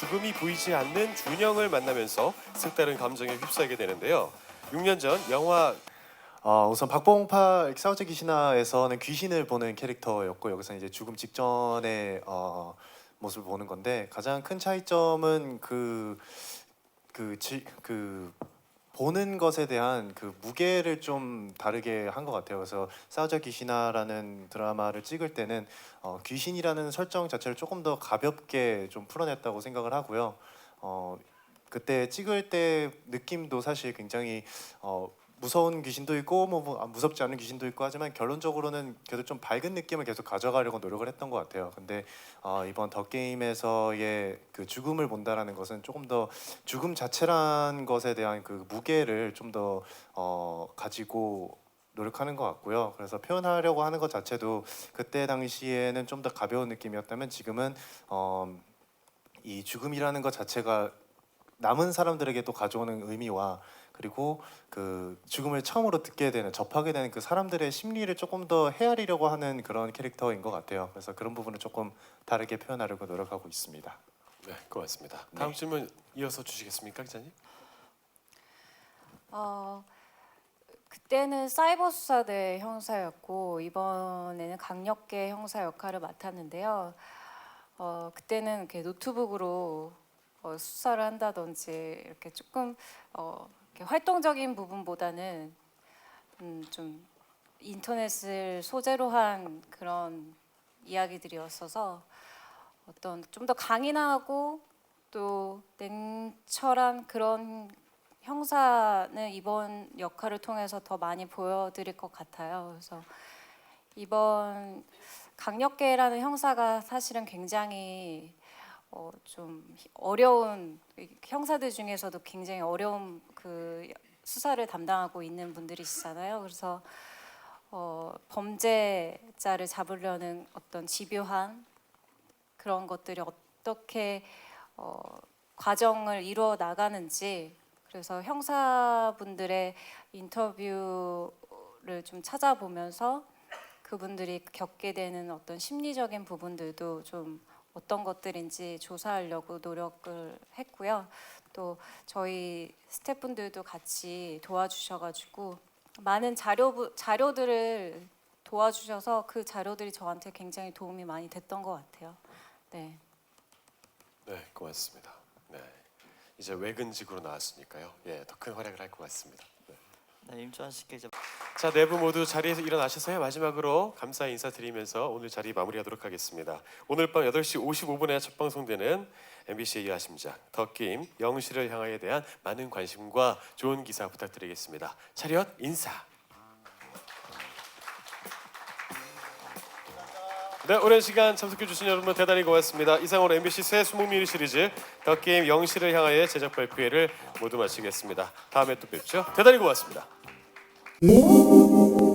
죽음이 보이지 않는 준영을 만나면서 색다른 감정에 휩싸이게 되는데요. 6년 전 영화 어, 우선 박봉파 싸우자 귀신아에서는 귀신을 보는 캐릭터였고 여기서 이제 죽음 직전의 어, 모습을 보는 건데 가장 큰 차이점은 그 그, 지, 그 보는 것에 대한 그 무게를 좀 다르게 한 것 같아요. 그래서 싸우자 귀신아라는 드라마를 찍을 때는 어, 귀신이라는 설정 자체를 조금 더 가볍게 좀 풀어냈다고 생각을 하고요. 어, 그때 찍을 때 느낌도 사실 굉장히 어, 무서운 귀신도 있고 뭐, 뭐 아, 무섭지 않은 귀신도 있고 하지만 결론적으로는 그래도 좀 밝은 느낌을 계속 가져가려고 노력을 했던 것 같아요. 근데 어, 이번 더 게임에서의 그 죽음을 본다라는 것은 조금 더 죽음 자체란 것에 대한 그 무게를 좀더 어, 가지고 노력하는 것 같고요. 그래서 표현하려고 하는 것 자체도 그때 당시에는 좀 더 가벼운 느낌이었다면 지금은 어, 이 죽음이라는 것 자체가 남은 사람들에게 또 가져오는 의미와 그리고 그 죽음을 처음으로 듣게 되는 접하게 되는 그 사람들의 심리를 조금 더 헤아리려고 하는 그런 캐릭터인 것 같아요. 그래서 그런 부분을 조금 다르게 표현하려고 노력하고 있습니다. 네, 고맙습니다. 다음 질문 이어서 주시겠습니까, 기자님? 어, 그때는 사이버 수사대 형사였고 이번에는 강력계 형사 역할을 맡았는데요. 어, 그때는 이렇게 노트북으로 어, 수사를 한다든지 이렇게 조금 어, 활동적인 부분보다는 음, 좀 인터넷을 소재로 한 그런 이야기들이었어서 어떤 좀 더 강인하고 또 냉철한 그런 형사는 이번 역할을 통해서 더 많이 보여드릴 것 같아요. 그래서 이번 강력계라는 형사가 사실은 굉장히 어, 좀 어려운 형사들 중에서도 굉장히 어려운 그 수사를 담당하고 있는 분들이시잖아요. 그래서 어, 범죄자를 잡으려는 어떤 집요한 그런 것들이 어떻게 어, 과정을 이루어 나가는지 그래서 형사분들의 인터뷰를 좀 찾아보면서 그분들이 겪게 되는 어떤 심리적인 부분들도 좀 어떤 것들인지 조사하려고 노력을 했고요. 또 저희 스태프분들도 같이 도와주셔가지고 많은 자료 자료들을 도와주셔서 그 자료들이 저한테 굉장히 도움이 많이 됐던 것 같아요. 네. 네, 고맙습니다. 네, 이제 외근 직으로 나왔으니까요. 예, 더 큰 활약을 할 것 같습니다. 네. 네, 임주환 씨께 이제 자, 네 분 모두 자리에서 일어나셔서요. 마지막으로 감사 인사드리면서 오늘 자리 마무리하도록 하겠습니다. 오늘 밤 8시 55분에 첫 방송되는 MBC의 더 게임 영실을 향하에 대한 많은 관심과 좋은 기사 부탁드리겠습니다. 차렷 인사. 네, 오랜 시간 참석해 주신 여러분 대단히 고맙습니다. 이상으로 MBC 새 수목 미니 시리즈 더 게임 영실을 향하여 제작 발표회를 모두 마치겠습니다. 다음에 또 뵙죠. 대단히 고맙습니다. 오